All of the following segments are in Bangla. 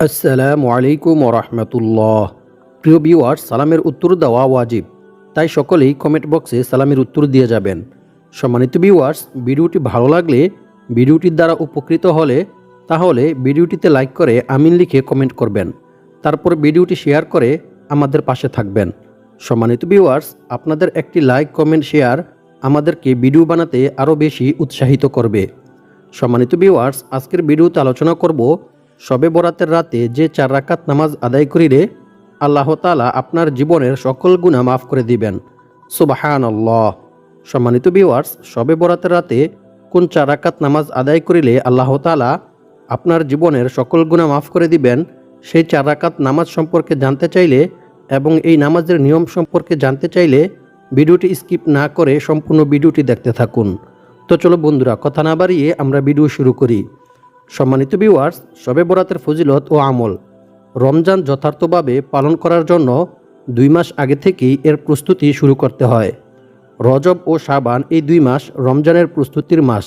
আসসালামু আলাইকুম রহমতুল্লাহ। প্রিয় ভিউয়ার সালামের উত্তর দেওয়া ওয়াজিব। তাই সকলেই কমেন্ট বক্সে সালামের উত্তর দিয়ে যাবেন। সম্মানিত ভিউয়ার্স, ভিডিওটি ভালো লাগলে ভিডিওটির দ্বারা উপকৃত হলে তাহলে ভিডিওটিতে লাইক করে আমিন লিখে কমেন্ট করবেন। তারপর ভিডিওটি শেয়ার করে আমাদের পাশে থাকবেন। সম্মানিত ভিউয়ার্স, আপনাদের একটি লাইক কমেন্ট শেয়ার আমাদেরকে ভিডিও বানাতে আরও বেশি উৎসাহিত করবে। সম্মানিত ভিউয়ার্স, আজকের ভিডিওতে আলোচনা করব শবে বরাতের রাতে যে চার রাকাত নামাজ আদায় করিলে আল্লাহ তালা আপনার জীবনের সকল গুণা মাফ করে দিবেন। সুবাহান আল্লাহ সম্মানিত ভিউয়ার্স শবে বরাতের রাতে কোন চার রাকাত নামাজ আদায় করিলে আল্লাহ তালা আপনার জীবনের সকল গুণা মাফ করে দিবেন, সেই চার রাকাত নামাজ সম্পর্কে জানতে চাইলে এবং এই নামাজের নিয়ম সম্পর্কে জানতে চাইলে ভিডিওটি স্কিপ না করে সম্পূর্ণ ভিডিওটি দেখতে থাকুন। তো চলো বন্ধুরা, কথা না বাড়িয়ে আমরা ভিডিও শুরু করি। সম্মানিত ভিউয়ার্স শবে বরাতের ফজিলত ও আমল। রমজান যথার্থভাবে পালন করার জন্য দুই মাস আগে থেকেই এর প্রস্তুতি শুরু করতে হয়। রজব ও শাবান এই দুই মাস রমজানের প্রস্তুতির মাস।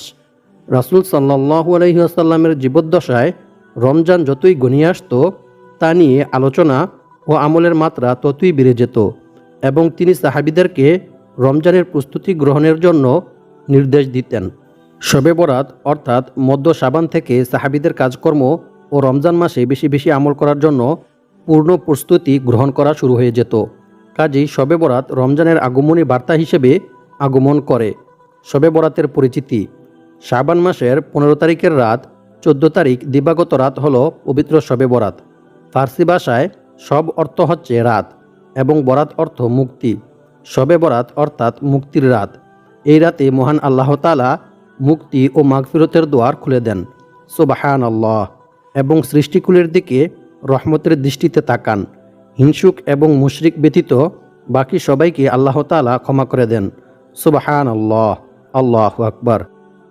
রাসুল সাল্লাহু আলহিহাসাল্লামের জীবদ্দশায় রমজান যতই গনিয়ে আসতো, তা নিয়ে আলোচনা ও আমলের মাত্রা ততই বেড়ে যেত এবং তিনি সাহাবিদেরকে রমজানের প্রস্তুতি গ্রহণের জন্য নির্দেশ দিতেন। শবে বরাত, অর্থাৎ মধ্য সাবান থেকে সাহাবিদের কাজকর্ম ও রমজান মাসে বেশি বেশি আমল করার জন্য পূর্ণ প্রস্তুতি গ্রহণ করা শুরু হয়ে যেত। কাজেই শবে বরাত রমজানের আগমনী বার্তা হিসেবে আগমন করে। শবে বরাতের পরিচিতি। শাবান মাসের পনেরো তারিখের রাত, চোদ্দ তারিখ দিবাগত রাত হল পবিত্র শবে বরাত। ফার্সি ভাষায় সব অর্থ হচ্ছে রাত এবং বরাত অর্থ মুক্তি। শবে বরাত অর্থাৎ মুক্তির রাত। এই রাতে মহান আল্লাহ তালা মুক্তি ও মাগফিরতের দোয়ার খুলে দেন। সুবাহান আল্লাহ এবং সৃষ্টিকুলের দিকে রহমতের দৃষ্টিতে তাকান। হিংসুক এবং মুশরিক ব্যতীত বাকি সবাইকে আল্লাহ তালা ক্ষমা করে দেন। সুবাহান আল্লাহ আল্লাহ আকবার।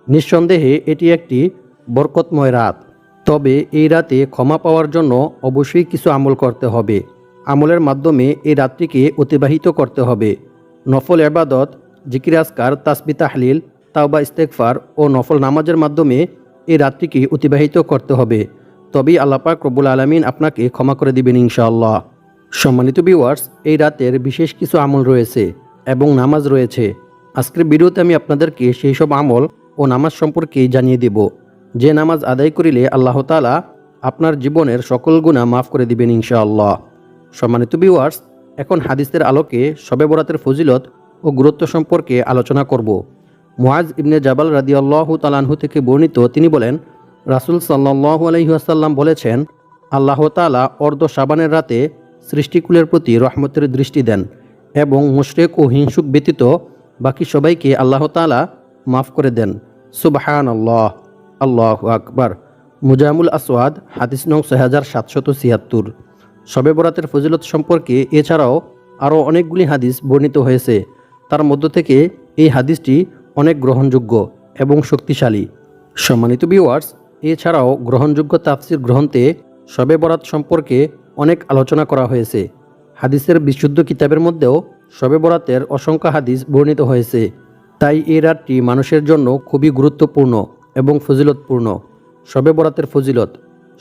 নিঃসন্দেহে এটি একটি বরকতময় রাত। তবে এই রাতে ক্ষমা পাওয়ার জন্য অবশ্যই কিছু আমল করতে হবে। আমলের মাধ্যমে এই রাত্রিকে অতিবাহিত করতে হবে। নফল এবাদত জিকির আসকার তাসবি তাহলিল তাওবা ইস্তেকফার ও নফল নামাজের মাধ্যমে এই রাত্রিকে অতিবাহিত করতে হবে। তবেই আল্লাপাক রব্বুল আলমিন আপনাকে ক্ষমা করে দিবেন ইনশাআল্লাহ। সম্মানিত ভিউয়ার্স এই রাতের বিশেষ কিছু আমল রয়েছে এবং নামাজ রয়েছে। আজকের ভিডিওতে আমি আপনাদেরকে সেই সব আমল ও নামাজ সম্পর্কে জানিয়ে দেব। যে নামাজ আদায় করিলে আল্লাহ তালা আপনার জীবনের সকল গুণা মাফ করে দিবেন ইনশাআল্লাহ। সম্মানিত ভিউয়ার্স এখন হাদিসের আলোকে শবে বরাতের ফজিলত ও গুরুত্ব সম্পর্কে আলোচনা করব। মুআজ ইবনে জাবাল রাদিয়াল্লাহ তালানহু থেকে বর্ণিত, তিনি বলেন, রাসুল সাল্লাহু আলহিহাসাল্লাম বলেছেন, আল্লাহ তালা অর্ধ সাবানের রাতে সৃষ্টিকুলের প্রতি রহমতের দৃষ্টি দেন এবং মুশরেক ও হিংসুক ব্যতীত বাকি সবাইকে আল্লাহ তালা মাফ করে দেন। সুবাহান আল্লাহ আল্লাহ আকবার। মুজামুল আসওয়াদ, হাদিস নং ছয় হাজার সাতশত ছিয়াত্তর। শবে বরাতের ফজিলত সম্পর্কে এছাড়াও আরও অনেকগুলি হাদিস বর্ণিত হয়েছে। তার মধ্য থেকে এই হাদিসটি অনেক গ্রহণযোগ্য এবং শক্তিশালী। সম্মানিত ভিউয়ার্স এছাড়াও গ্রহণযোগ্য তাফসির গ্রন্থে শবে বরাত সম্পর্কে অনেক আলোচনা করা হয়েছে। হাদিসের বিশুদ্ধ কিতাবের মধ্যেও শবে বরাতের অসংখ্য হাদিস বর্ণিত হয়েছে। তাই এই রাতটি মানুষের জন্য খুবই গুরুত্বপূর্ণ এবং ফজিলতপূর্ণ। শবে বরাতের ফজিলত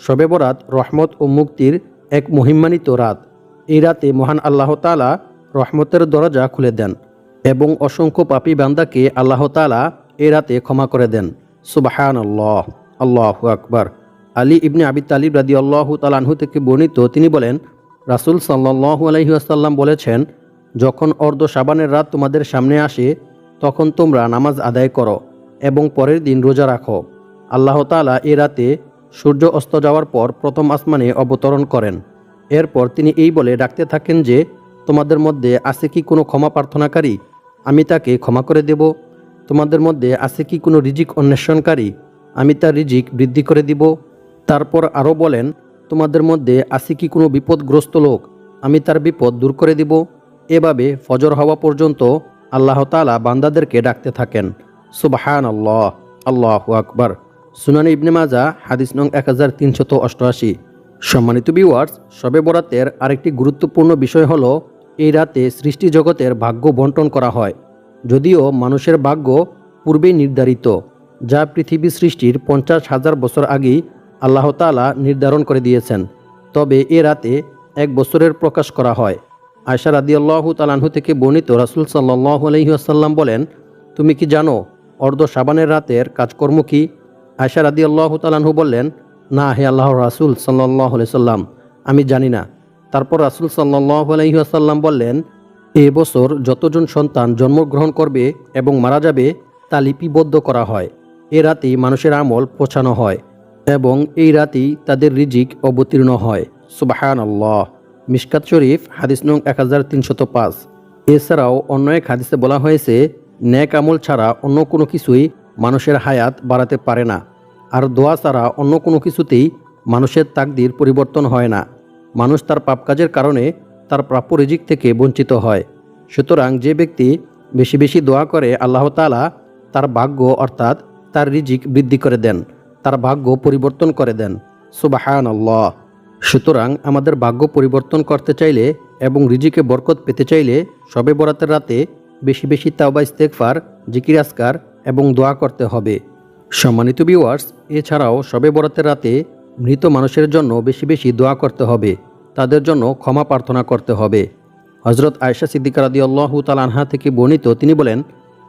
শবে বরাত রহমত ও মুক্তির এক মহিমান্বিত রাত। এই রাতে মহান আল্লাহ তালা রহমতের দরজা খুলে দেন। এবং অসংখ্য পাপী বান্দাকে আল্লাহ তালা এ রাতে ক্ষমা করে দেন। সুবাহান আল্লাহ আল্লাহ আকবার। আলী ইবনে আবি তালিব রাদি আল্লাহ তালানহু থেকে বর্ণিত তিনি বলেন, রাসুল সাল্লাহু আলহিহাসাল্লাম বলেছেন, যখন অর্ধ সাবানের রাত তোমাদের সামনে আসে, তখন তোমরা নামাজ আদায় করো এবং পরের দিন রোজা রাখো। আল্লাহ তালা এ রাতে সূর্য অস্ত যাওয়ার পর প্রথম আসমানে অবতরণ করেন। এরপর তিনি এই বলে ডাকতে থাকেন যে, তোমাদের মধ্যে আছে কি কোনো ক্ষমা প্রার্থনাকারী? আমি তাকে ক্ষমা করে দেব। তোমাদের মধ্যে আছে কি কোনো রিজিক অন্বেষণকারী? আমি তার রিজিক বৃদ্ধি করে দিব। তারপর আরও বলেন, তোমাদের মধ্যে আছে কি কোনো বিপদগ্রস্ত লোক? আমি তার বিপদ দূর করে দিব। এভাবে ফজর হওয়া পর্যন্ত আল্লাহ তালা বান্দাদেরকে ডাকতে থাকেন। সুবাহান আল্লাহ আল্লাহ আকবার। সুনানি ইবনে মাজা, হাদিস নং এক হাজার তিনশত অষ্টআশি। সম্মানিত ভিউয়ার্স শবে বরাতের আরেকটি গুরুত্বপূর্ণ বিষয় হল এই রাতে সৃষ্টি জগতের ভাগ্য বন্টন করা হয়, যদিও মানুষের ভাগ্য পূর্বেই নির্ধারিত, যা পৃথিবী সৃষ্টির পঞ্চাশ হাজার বছর আগেই আল্লাহ তালা নির্ধারণ করে দিয়েছেন। তবে এ রাতে এক বছরের প্রকাশ করা হয়। আয়সা রাদিয়াল্লাহ তালাহু থেকে বর্ণিত রাসুল সাল্লাহ আলহিহাসাল্লাম বলেন, তুমি কি জানো অর্ধ সাবানের রাতের কাজকর্ম কি? আয়সা রাদিয়াল্লাহ তালাহু বললেন, না হে আল্লাহ রাসুল সাল্লাহ সাল্লাম আমি জানি না। তারপর রাসুল সাল্লাহ আলহিহাসাল্লাম বললেন, এ বছর যতজন সন্তান জন্মগ্রহণ করবে এবং মারা যাবে, তা লিপিবদ্ধ করা হয়। এ রাতেই মানুষের আমল পৌঁছানো হয় এবং এই রাতেই তাদের রিজিক অবতীর্ণ হয়। সুবাহান আল্লাহ মিশকাত শরীফ, হাদিস নং এক হাজার তিনশত পাঁচ। এছাড়াও অন্য এক হাদিসে বলা হয়েছে, ন্যাক আমল ছাড়া অন্য কোনো কিছুই মানুষের হায়াত বাড়াতে পারে না। আর দোয়া ছাড়া অন্য কোনো কিছুতেই মানুষের তাকদির পরিবর্তন হয় না। মানুষ তার পাপ কাজের কারণে তার প্রাপ্য রিজিক থেকে বঞ্চিত হয়। সুতরাং যে ব্যক্তি বেশি বেশি দোয়া করে, আল্লাহ তালা তার ভাগ্য অর্থাৎ তার রিজিক বৃদ্ধি করে দেন, তার ভাগ্য পরিবর্তন করে দেন। সুবাহান আল্লাহ সুতরাং আমাদের ভাগ্য পরিবর্তন করতে চাইলে এবং রিজিকে বরকত পেতে চাইলে সবে বরাতের রাতে বেশি বেশি তাওবা ইস্তেকফার জিকির আসকার এবং দোয়া করতে হবে। সম্মানিত ভিউয়ার্স এছাড়াও সবে বরাতের রাতে মৃত মানুষের জন্য বেশি বেশি দোয়া করতে হবে। তাদের জন্য ক্ষমা প্রার্থনা করতে হবে। হজরত আয়সা সিদ্দিকা রাদি আল্লাহ তালানহা থেকে বর্ণিত তিনি বলেন,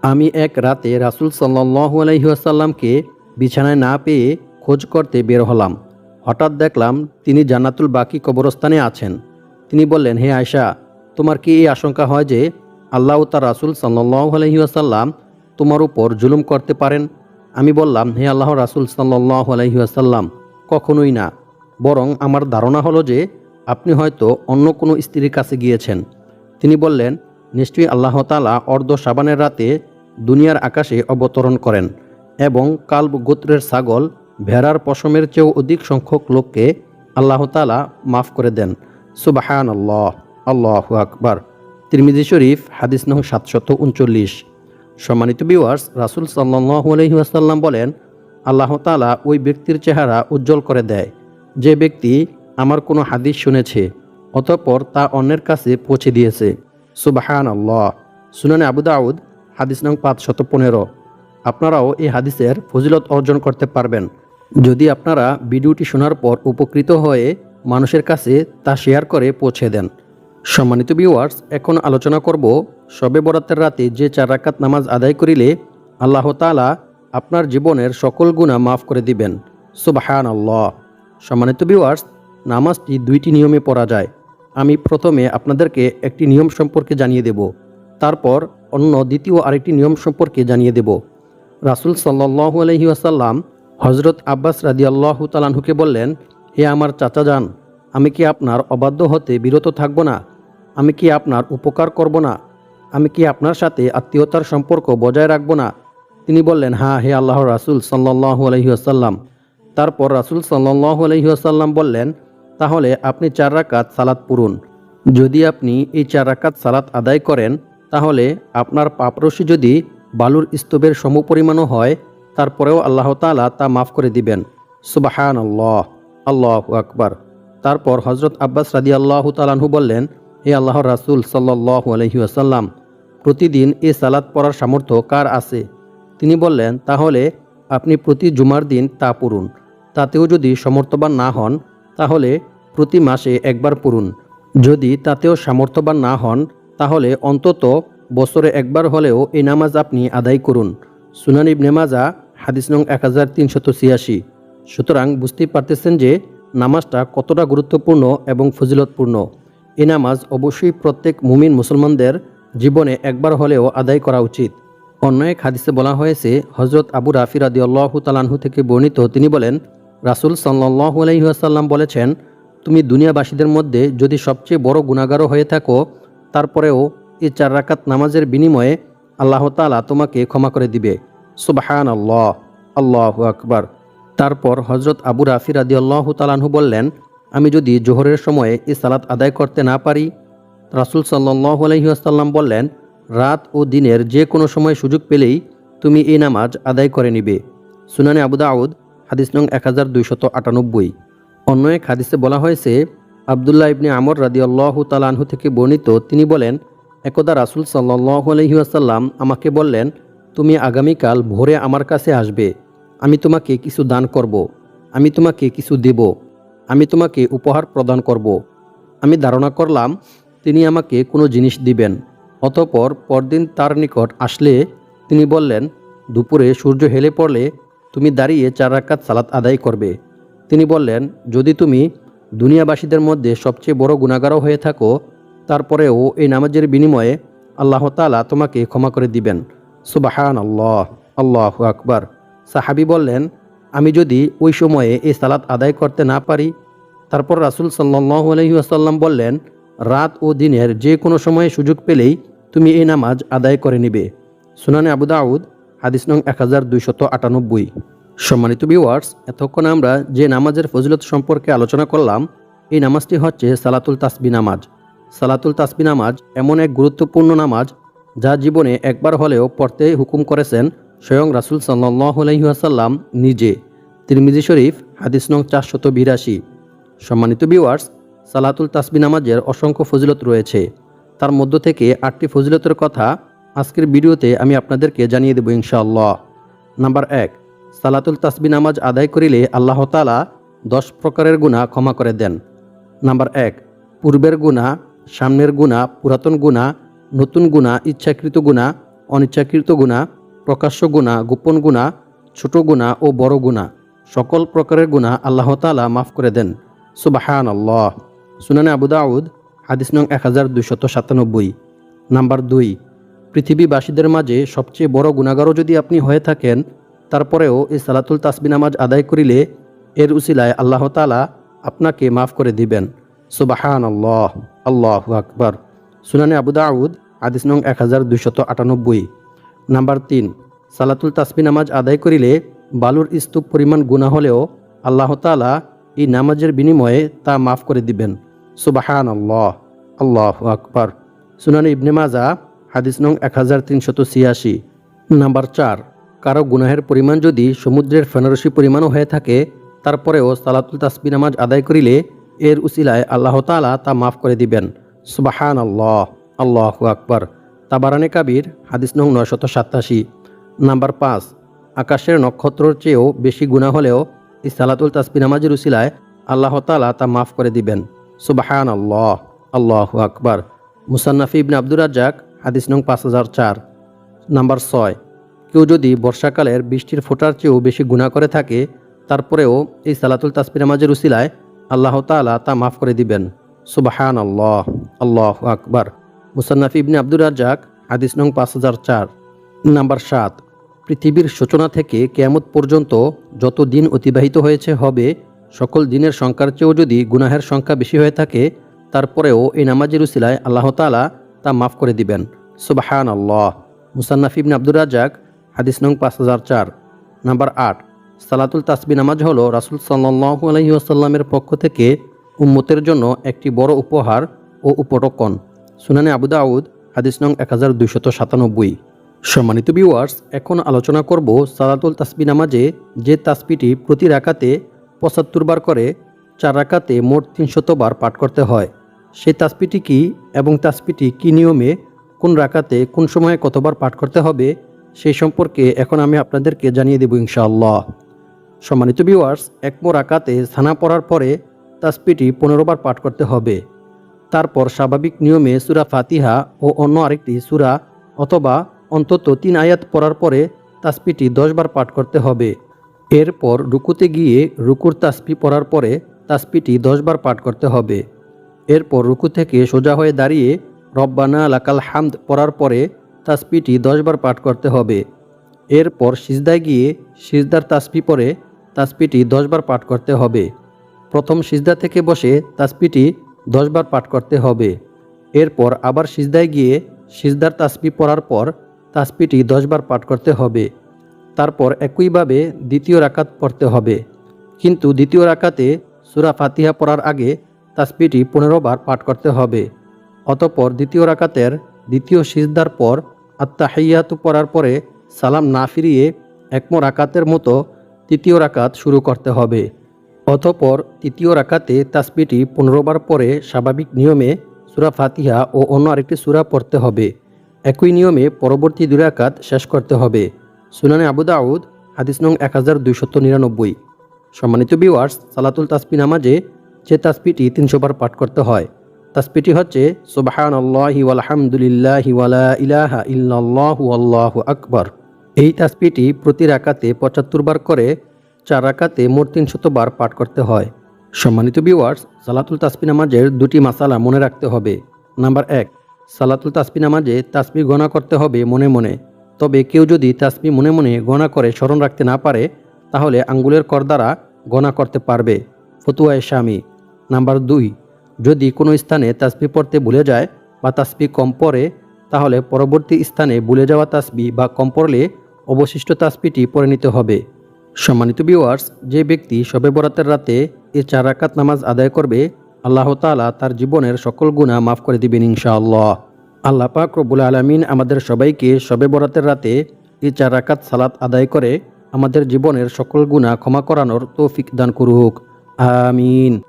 আমি এক রাতে রাসুল সাল্লাহ আলহিহাসাল্লামকে বিছানায় না পেয়ে খোঁজ করতে বের হলাম। হঠাৎ দেখলাম তিনি জান্নাতুল বাকি কবরস্থানে আছেন। তিনি বললেন, হে আয়সা তোমার কি এই আশঙ্কা হয় যে আল্লাহ তার রাসুল সাল্লাহ আলহিহাসাল্লাম তোমার উপর জুলুম করতে পারেন? আমি বললাম, হে আল্লাহ রাসুল সাল্লাহ আলহিহাসাল্লাম কখনোই না, বরং আমার ধারণা হলো যে আপনি হয়তো অন্য কোনো স্ত্রীর কাছে গিয়েছেন। তিনি বললেন, নিশ্চয়ই আল্লাহ তালা অর্ধ সাবানের রাতে দুনিয়ার আকাশে অবতরণ করেন এবং কাল্ব গোত্রের ছাগল ভেড়ার পশমের চেয়েও অধিক সংখ্যক লোককে আল্লাহ তালা মাফ করে দেন। সুবাহান আল্লাহ আল্লাহ আকবার। তিরমিজি শরীফ, হাদিস নং সাতশত উনচল্লিশ। সম্মানিত বিওয়ার্স রাসুল সাল্লাহ আলহিহাসাল্লাম বলেন আল্লাহ তালা ওই ব্যক্তির চেহারা উজ্জ্বল করে দেয়। যে ব্যক্তি আমার কোনো হাদিস শুনেছে, অতঃপর তা অন্যের কাছে পৌঁছে দিয়েছে। সুবাহান আল্লাহ আবু দাউদ, হাদিস নং পাঁচ, শত পনেরো। আপনারাও এই হাদিসের ফজিলত অর্জন করতে পারবেন। যদি আপনারা ভিডিওটি শোনার পর উপকৃত হয়ে মানুষের কাছে তা শেয়ার করে পৌঁছে দেন। সম্মানিত ভিউয়ার্স এখন আলোচনা করব, শবে বরাতের রাতে যে চার রাকাত নামাজ আদায় করিলে আল্লাহ তালা আপনার জীবনের সকল গুণা মাফ করে দিবেন। সুবাহান আল্লাহ সম্মানিত ভিউয়ার্স নামাজটি দুইটি নিয়মে পড়া যায়। আমি প্রথমে আপনাদেরকে একটি নিয়ম সম্পর্কে জানিয়ে দেব। তারপর অন্য দ্বিতীয় আরেকটি নিয়ম সম্পর্কে জানিয়ে দেব। রাসুল সাল্লাহ আলহি আসাল্লাম হজরত আব্বাস রাদি আল্লাহ তালাহুকে বললেন, হে আমার চাচা যান, আমি কি আপনার অবাধ্য হতে বিরত থাকব না? আমি কি আপনার উপকার করব না? আমি কি আপনার সাথে আত্মীয়তার সম্পর্ক বজায় রাখব না? তিনি বললেন হ্যাঁ হে আল্লাহ রাসুল সাল্লাহ আলহি আসাল্লাম তারপর রাসুল সাল্লাহ আলহি আসাল্লাম বললেন, তাহলে আপনি চার রাকাত সালাত পুরুন যদি আপনি এই চার রাকাত সালাত আদায় করেন, তাহলে আপনার পাপরশি যদি বালুর স্তূপের সমপরিমাণও হয়, তারপরেও আল্লাহ তালা তা মাফ করে দিবেন। সুবাহান আল্লাহ আল্লাহ আকবার। তারপর হজরত আব্বাস রাদি আল্লাহ তালাহু বললেন, হে আল্লাহর রাসুল সাল্লাহ আলহি আসাল্লাম প্রতিদিন এ সালাত পড়ার সামর্থ্য কার আছে? তিনি বললেন, তাহলে আপনি প্রতি জুমার দিন তা পড়ুন। তাতেও যদি সমর্থবান না হন, তাহলে প্রতি মাসে একবার পড়ুন। যদি তাতেও সামর্থ্যবান না হন, তাহলে অন্তত বছরে একবার হলেও এই নামাজ আপনি আদায় করুন। সুনানিব নেমাজা হাদিস নং এক হাজার তিনশত ছিয়াশি। সুতরাং বুঝতেই পারতেছেন যে নামাজটা কতটা গুরুত্বপূর্ণ এবং ফজিলতপূর্ণ। এই নামাজ অবশ্যই প্রত্যেক মুমিন মুসলমানদের জীবনে একবার হলেও আদায় করা উচিত। অন্য এক হাদিসে বলা হয়েছে হজরত আবু রাফি রাদি আল্লাহ তালাহু থেকে বর্ণিত, তিনি বলেন, রাসুল সাল্লাহ আলহিহাসাল্লাম বলেছেন, তুমি দুনিয়াবাসীদের মধ্যে যদি সবচেয়ে বড় গুণাগারও হয়ে থাকো, তারপরেও এই চার রাকাত নামাজের বিনিময়ে আল্লাহ তালা তোমাকে ক্ষমা করে দিবে। সুবাহান আল্লাহ আল্লাহ আকবার। তারপর হজরত আবু রাফি রাদি আল্লাহ তালাহু বললেন, আমি যদি জোহরের সময়ে এই সালাত আদায় করতে না পারি? রাসুল সাল্লাহ আলহিহাসাল্লাম বললেন রাত ও দিনের যে কোনো সময় সুযোগ পেলেই তুমি এই নামাজ আদায় করে নিবে। সুনানে আবু দাউদ, হাদিস নং এক হাজার দুইশত আটানব্বই। অন্য এক হাদিসে বলা হয়েছে, আবদুল্লাহ ইবনে আমর রাদি আল্লাহ তালাহু থেকে বর্ণিত তিনি বলেন, একদা রাসুল সাল্লাহ আলহিহাসাল্লাম আমাকে বললেন, তুমি আগামীকাল ভোরে আমার কাছে আসবে। আমি তোমাকে কিছু দান করব। আমি তোমাকে কিছু দেব। আমি তোমাকে উপহার প্রদান করব। আমি ধারণা করলাম, তিনি আমাকে কোনো জিনিস দিবেন। অতপর পরদিন তার নিকট আসলে তিনি বললেন, দুপুরে সূর্য হেলে পড়লে তুমি দাঁড়িয়ে চার রাকাত সালাত আদায় করবে। তিনি বললেন, যদি তুমি দুনিয়াবাসীদের মধ্যে সবচেয়ে বড় গুণাগারও হয়ে থাকো, তারপরেও এই নামাজের বিনিময়ে আল্লাহ তালা তোমাকে ক্ষমা করে দিবেন। সুবাহান আল্লাহ আল্লাহ আকবার। সাহাবি বললেন, আমি যদি ওই সময়ে এই সালাত আদায় করতে না পারি? তারপর রাসুল সাল্লাহ আলহিহাসাল্লাম বললেন, রাত ও দিনের যে কোনো সময়ে সুযোগ পেলেই তুমি এই নামাজ আদায় করে নিবে। সুনানে আবু দাউদ, হাদিস নং এক হাজার দুইশত আটানব্বই। সম্মানিত ভিউয়ার্স এতক্ষণ আমরা যে নামাজের ফজিলত সম্পর্কে আলোচনা করলাম, এই নামাজটি হচ্ছে সালাতুল তাসবি নামাজ। সালাতুল তাসবি নামাজ এমন এক গুরুত্বপূর্ণ নামাজ যা জীবনে একবার হলেও পড়তে হুকুম করেছেন স্বয়ং রাসুল সাল্লাহ আলহিহাসাল্লাম নিজে। তিরমিজি শরীফ, হাদিস নং চারশত বিরাশি। সম্মানিত ভিউয়ার্স সালাতুল তাসবি নামাজের অসংখ্য ফজিলত রয়েছে। তার মধ্য থেকে আটটি ফজিলতের কথা আজকের ভিডিওতে আমি আপনাদেরকে জানিয়ে দেব ইনশাআল্লাহ। নাম্বার এক, সালাতুল তাসবি নামাজ আদায় করিলে আল্লাহ তালা দশ প্রকারের গুণা ক্ষমা করে দেন। নাম্বার এক, পূর্বের গুণা সামনের গুণা পুরাতন গুণা নতুন গুণা ইচ্ছাকৃত গুণা অনিচ্ছাকৃত গুণা প্রকাশ্য গুণা গোপন গুণা ছোট গুণা ও বড় গুণা সকল প্রকারের গুণা আল্লাহ তালা মাফ করে দেন। সুবাহান আল্লাহ সুনানে আবু দাউদ হাদিস নং এক হাজার দুইশত সাতানব্বই। নাম্বার দুই, পৃথিবীবাসীদের মাঝে সবচেয়ে বড় গুণাগারও যদি আপনি হয়ে থাকেন, তারপরেও এই সালাতুল তাসবি নামাজ আদায় করিলে এর উসিলায় আল্লাহ তালা আপনাকে মাফ করে দিবেন। সুবাহান আল্লাহ আল্লাহ আকবর। সুনানে আবু দাউদ, হাদিস নং এক হাজার দুইশত আটানব্বই। নাম্বার তিন, সালাতুল তাসবি নামাজ আদায় করিলে বালুর স্তূপ পরিমাণ গুণা হলেও আল্লাহ তালা এই নামাজের বিনিময়ে তা মাফ করে দিবেন। সুবাহান আল্লাহ আল্লাহ আকবর। সুনানি ইবনে মাজা, হাদিস নং এক হাজার তিনশত ছিয়াশি। নাম্বার চার, কারও গুনাহের পরিমাণ যদি সমুদ্রের ফেনারসি পরিমাণও হয়ে থাকে, তারপরেও সালাতুল তাসবি নামাজ আদায় করিলে এর উসিলায় আল্লাহ তালা তা মাফ করে দিবেন। সুবাহান আল্লাহ আল্লাহ আকবর। তাবারানে কাবির, হাদিস নং নয়শত সাতাশি। নাম্বার পাঁচ, আকাশের নক্ষত্রর চেয়েও বেশি গুণা হলেও এই সালাতুল তাসবি নামাজের উসিলায় আল্লাহ তালা তা মাফ করে দিবেন। সুবাহান আল্লাহ আল্লাহ আকবর। মুসান্নাফি ইবনে আব্দুর রাজ্জাক, হাদিস নং পাঁচ হাজার চার, নাম্বার ছয়। কেউ যদি বর্ষাকালের বৃষ্টির ফোটার চেয়েও বেশি গুণা করে থাকে, তারপরেও এই সালাতুল তাসবি নামাজের উসিলায় আল্লাহ তালা তা মাফ করে দিবেন। সুবাহান আল্লাহ আল্লাহ আকবর। মুসান্নাফি ইবনে আব্দুর রাজ্জাক, হাদিস নং পাঁচ হাজার চার, নাম্বার সাত। পৃথিবীর সূচনা থেকে কেয়ামত পর্যন্ত যত দিন অতিবাহিত হয়েছে হবে, সকল দিনের সংখ্যার চেয়েও যদি গুনাহের সংখ্যা বেশি হয়ে থাকে তারপরেও এই নামাজের উসিলায় আল্লাহ তালা তা মাফ করে দিবেন। সুবাহান আল্লাহ মুসান্নাফ ইবনে আব্দুর রাজাক হাদিস নং পাঁচ হাজার চার, নাম্বার আট। সালাতুল তাসবি নামাজ হলো রাসুল সাল্লাহু আলহি আসাল্লামের পক্ষ থেকে উম্মতের জন্য একটি বড় উপহার ও উপটকন সুনানে আবু দাউদ, হাদিস নং এক হাজার দুইশত সাতানব্বই। সম্মানিত ভিউয়ার্স এখন আলোচনা করব সালাতুল তাসবি নামাজে যে তাসবিটি প্রতি রাকাতে পঁচাত্তর বার করে, চার রাকাতে মোট তিনশত বার পাঠ করতে হয়। সেই তাসবিটি কি এবং তাসবিটি কি নিয়মে, কোন রাকাতে, কোন সময়ে কতবার পাঠ করতে হবে, সেই সম্পর্কে এখন আমি আপনাদেরকে জানিয়ে দেব ইনশাআল্লাহ। সম্মানিত ভিউয়ার্স একমো রাকাতে ছানা পড়ার পরে তাসবিটি পনেরো বার পাঠ করতে হবে। তারপর স্বাভাবিক নিয়মে সুরা ফাতিহা ও অন্য আরেকটি সুরা অথবা অন্তত তিন আয়াত পড়ার পরে তাসবিটি দশবার পাঠ করতে হবে। এরপর রুকুতে গিয়ে রুকুর তাসবি পড়ার পরে তাসবিটি দশবার পাঠ করতে হবে। এরপর রুকু থেকে সোজা হয়ে দাঁড়িয়ে রব্বানা লাকাল হামদ পড়ার পরে তাসবিটি দশবার পাঠ করতে হবে। এরপর সিজদায় গিয়ে সিজদার তাসপি পরে তাসবিটি দশবার পাঠ করতে হবে। প্রথম সিজদা থেকে বসে তাসবিটি দশবার পাঠ করতে হবে। এরপর আবার সিজদায় গিয়ে সিজদার তাসবি পড়ার পর তাসবিটি দশবার পাঠ করতে হবে। তারপর একইভাবে দ্বিতীয় রাকাত পড়তে হবে। কিন্তু দ্বিতীয় রাকাতে সুরা ফাতিহা পড়ার আগে তাসবিটি পনেরো বার পাঠ করতে হবে। অতপর দ্বিতীয় রাকাতের দ্বিতীয় সিজদার পর আত্মাহাইয়াতু পড়ার পরে সালাম না ফিরিয়ে একমো রাকাতের মতো তৃতীয় রাকাত শুরু করতে হবে। অতপর তৃতীয় রাকাতে তাসবিটি পনেরো বার পরে স্বাভাবিক নিয়মে সুরা ফাতিহা ও অন্য আরেকটি সুরা পড়তে হবে। একই নিয়মে পরবর্তী দুই রাকাত শেষ করতে হবে। সুনানে আবু দাউদ, হাদিস নং এক হাজার দুইশত নিরানব্বই। সম্মানিত বিওয়ার্স সালাতুল তাসবি নামাজে যে তাসপিটি তিনশো বার পাঠ করতে হয়। তাসপিটি হচ্ছে সুবাহান আল্লাহি আলহামদুলিল্লাহি ইলাহা ইল্লাল্লাহু আকবার। এই তাসপিটি প্রতি রাকাতে পঁচাত্তর বার করে চার রাকাতে মোট তিনশত বার পাঠ করতে হয়। সম্মানিত ভিউয়ার্স সালাতুল তাসবি নামাজের দুটি মাসালা মনে রাখতে হবে। নাম্বার এক, সালাতুল তাসবি নামাজে তাসপি গণা করতে হবে মনে মনে। তবে কেউ যদি তাসবি মনে মনে গণা করে স্মরণ রাখতে না পারে, তাহলে আঙ্গুলের কর দ্বারা গণা করতে পারবে। ফতুয়ায় স্বামী নাম্বার দুই, যদি কোনো স্থানে তাসবি পড়তে ভুলে যায় বা তাসবি কম পড়ে, তাহলে পরবর্তী স্থানে ভুলে যাওয়া তাসবি বা কম পড়লে অবশিষ্ট তাসবিটি পড়ে নিতে হবে। সম্মানিত ভিউয়ার্স যে ব্যক্তি শবে বরাতের রাতে এ চার রাকাত নামাজ আদায় করবে, আল্লাহ তাআলা তার জীবনের সকল গুণা মাফ করে দিবেন ইনশাআল্লাহ। আল্লাহ পাক রব্বুল আলমিন আমাদের সবাইকে শবে বরাতের রাতে এ চার রাকাত সালাত আদায় করে আমাদের জীবনের সকল গুণা ক্ষমা করানোর তৌফিক দান করুক। আমিন।